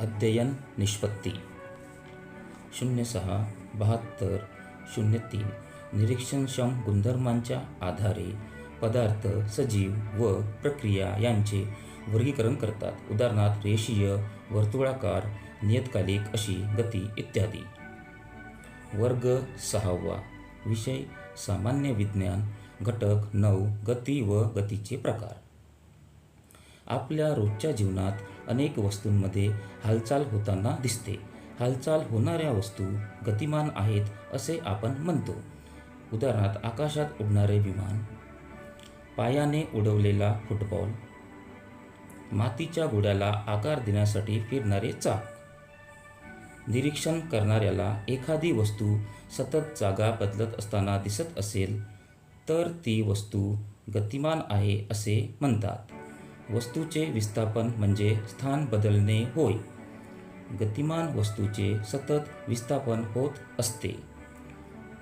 अध्ययन निष्पत्ती. शून्य सहा बहात्तर शून्य तीन. निरीक्षणक्षम गुणधर्मांच्या आधारे पदार्थ सजीव व प्रक्रिया यांचे वर्गीकरण करतात. उदाहरणार्थ रेषीय वर्तुळाकार नियतकालिक अशी गती इत्यादी. वर्ग सहावा. विषय सामान्य विज्ञान घटक नऊ गती व गतीचे प्रकार. आपल्या रोजच्या जीवनात अनेक वस्तूंमध्ये हालचाल होताना दिसते. हालचाल होणाऱ्या वस्तू गतिमान आहेत असे आपण म्हणतो. उदाहरणार्थ आकाशात उडणारे विमान पायाने उडवलेला फुटबॉल मातीच्या गोड्याला आकार देण्यासाठी फिरणारे चाक. निरीक्षण करणाऱ्याला एखादी वस्तू सतत जागा बदलत असताना दिसत असेल तर ती वस्तू गतिमान आहे असे म्हणतात. वस्तूचे विस्थापन म्हणजे स्थान बदलणे होय. गतिमान वस्तूचे सतत विस्थापन होत असते.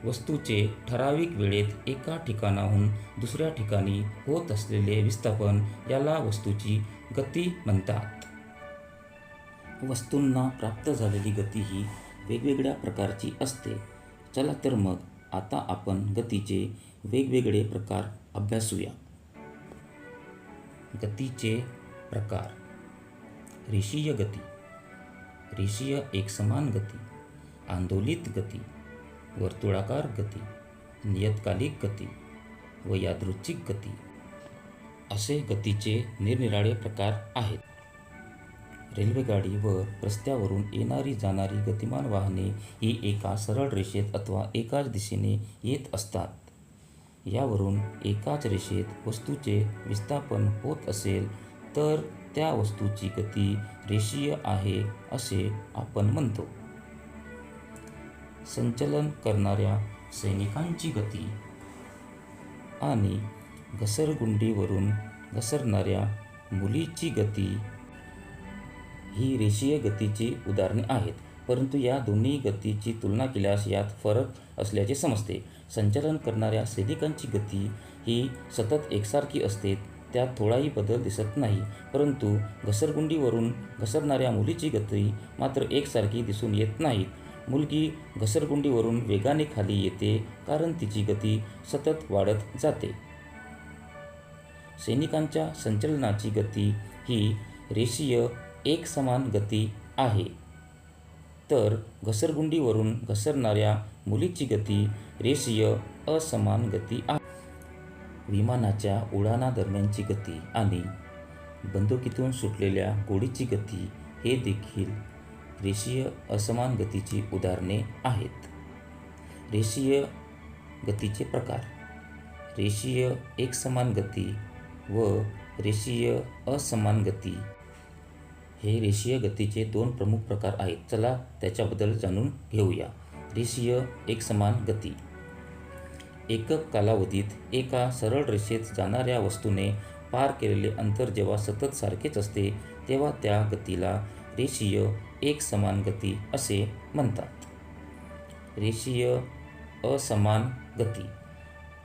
वस्तूचे ठराविक वेळेत एका ठिकाणाहून दुसऱ्या ठिकाणी होत असलेले विस्थापन याला वस्तूची गती म्हणतात. वस्तूंना प्राप्त झालेली गती ही वेगवेगळ्या प्रकारची असते. चला तर मग आता आपण गतीचे वेगवेगळे प्रकार अभ्यासूया. गतीचे प्रकार. रेषीय गती. रेषीय एकसमान गती. आंदोलित गती. वर्तुळाकार गती. नियतकालिक गती. व यादृच्छिक गती. असे गतीचे निरनिराळे प्रकार आहेत. रेल्वेगाडी व रस्त्यावरून येणारी जाणारी गतिमान वाहने ही एका सरळ रेषेत अथवा एकाच दिशेने येत असतात. यावरून एकाच रेषेत वस्तूचे विस्थापन होत असेल तर त्या वस्तूची गती रेषीय आहे असे आपण म्हणतो. संचलन करणाऱ्या सैनिकांची गती आणि घसरगुंडीवरून घसरणाऱ्या मुलीची गती ही रेषीय गतीची उदाहरणे आहेत. परंतु या दोन्ही गतीची तुलना केल्यास यात फरक असल्याचे समजते. संचालन करणाऱ्या सैनिकांची गती ही सतत एकसारखी असते त्यात थोडाही बदल दिसत नाही. परंतु घसरगुंडीवरून घसरणाऱ्या मुलीची गती मात्र एकसारखी दिसून येत नाही. मुलगी घसरगुंडीवरून वेगाने खाली येते कारण तिची गती सतत वाढत जाते. सैनिकांच्या संचलनाची गती ही रेषीय एकसमान गती आहे. तर घसरगुंडीवरून घसरणाऱ्या मुलीची गती रेषीय असमान गती आहे. विमानाच्या उडाणादरम्यानची गती आणि बंदुकीतून सुटलेल्या गोडीची गती हे देखील रेषीय असमान गतीची उदाहरणे आहेत. रेषीय गतीचे प्रकार. रेषीय एकसमान गती व रेषीय असमान गती हे रेषीय गतीचे दोन प्रमुख प्रकार आहेत. चला त्याच्याबद्दल जाणून घेऊया. रेषीय एकसमान गती. एकक कालावधीत एका सरळ रेषेत जाणाऱ्या वस्तूने पार केलेले अंतर जेव्हा सतत सारखेच असते तेव्हा त्या गतीला रेषीय एकसमान गती असे म्हणतात. रेषीय असमान गती.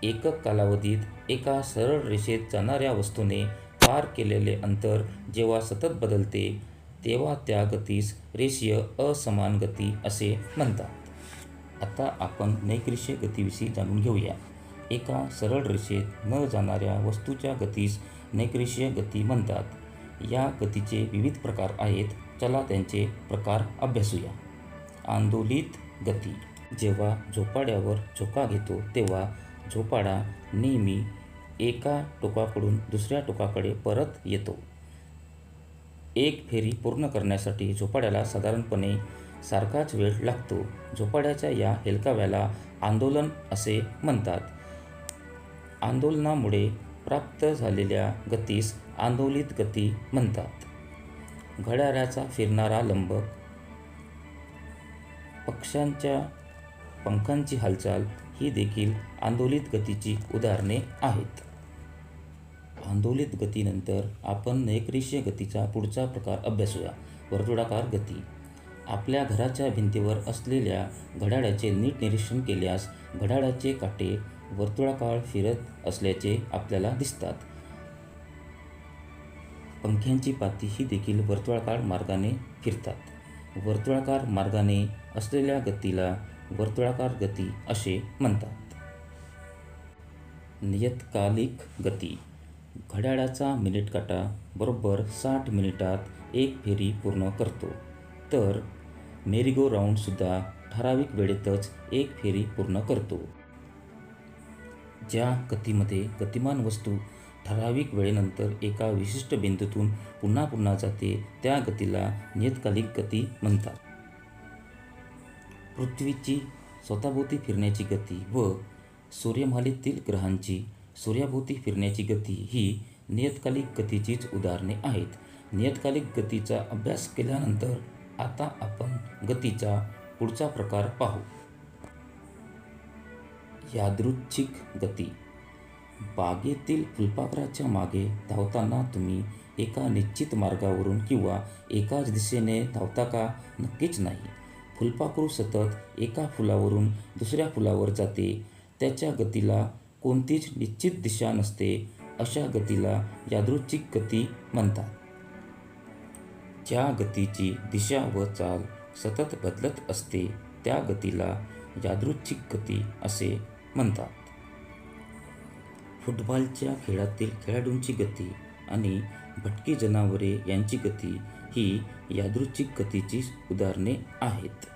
एकक कालावधीत एका सरळ रेषेत जाणाऱ्या वस्तूने पार केलेले अंतर जेव्हा सतत बदलते तेव्हा त्या गतीस रेषीय असमान गती असे म्हणतात. आता आपण नैकरेषीय गतीविषयी जाणून घेऊया. एका सरळ रेषेत न जाणाऱ्या वस्तूच्या गतीस नैकरेषीय गती म्हणतात. या गतीचे विविध प्रकार आहेत. चला त्यांचे प्रकार अभ्यासूया. आंदोलित गती. जेव्हा झोपाड्यावर झोका घेतो तेव्हा झोपाडा नेहमी एका टोकाकडून दुसऱ्या टोकाकडे परत येतो. एक फेरी पूर्ण करण्यासाठी झोपाड्याला साधारणपणे सारखाच वेळ लागतो. झोपाड्याच्या या हेलकाव्याला आंदोलन असे म्हणतात. आंदोलनामुळे प्राप्त झालेल्या गतीस आंदोलित गती म्हणतात. घड्याळाचा फिरणारा लंबक पक्ष्यांच्या पंखांची हालचाल ही देखील आंदोलित गतीची उदाहरणे आहेत. आंदोलित गतीनंतर आपण नैकरेषीय गतीचा पुढचा प्रकार अभ्यासूया. वर्तुळाकार गती. आपल्या घराच्या भिंतीवर असलेल्या घड्याळाचे नीट निरीक्षण केल्यास घड्याळाचे काटे वर्तुळाकार फिरत असल्याचे आपल्याला दिसतात. पंख्यांची पाती ही देखील वर्तुळाकार मार्गाने फिरतात. वर्तुळाकार मार्गाने असलेल्या गतीला वर्तुळाकार गती असे म्हणतात. नियतकालिक गती. घड्याळाचा मिनिट काटा बरोबर साठ मिनिटात एक फेरी पूर्ण करतो. तर मेरीगो राऊंडसुद्धा ठराविक वेळेतच एक फेरी पूर्ण करतो. ज्या गतीमध्ये गतिमान वस्तू ठराविक वेळेनंतर एका विशिष्ट बिंदूतून पुन्हा पुन्हा जाते त्या गतीला नियतकालिक गती म्हणतात. पृथ्वीची स्वतःभोवती फिरण्याची गती व सूर्यमालेतील ग्रहांची सूर्याभोवती फिरण्याची गती ही नियतकालिक गतीचीच उदाहरणे आहेत. नियतकालिक गतीचा अभ्यास केल्यानंतर आता आपण गतीचा पुढचा प्रकार पाहू. यादृच्छिक गती. बागेतील फुलपाखराच्या मागे धावताना तुम्ही एका निश्चित मार्गावरून किंवा एकाच दिशेने धावता का? नक्कीच नाही. फुलपाखरू सतत एका फुलावरून दुसऱ्या फुलावर जाते. त्याच्या गतीला कोणतीच निश्चित दिशा नसते अशा गतीला यादृच्छिक गती म्हणतात. ज्या गतीची दिशा व चाल सतत बदलत असते त्या गतीला यादृच्छिक गती असे म्हणतात. फुटबॉलच्या खेळातील खेळाडूंची गती आणि भटकी जनावरे यांची गती ही यादृच्छिक गतीची उदाहरणे आहेत.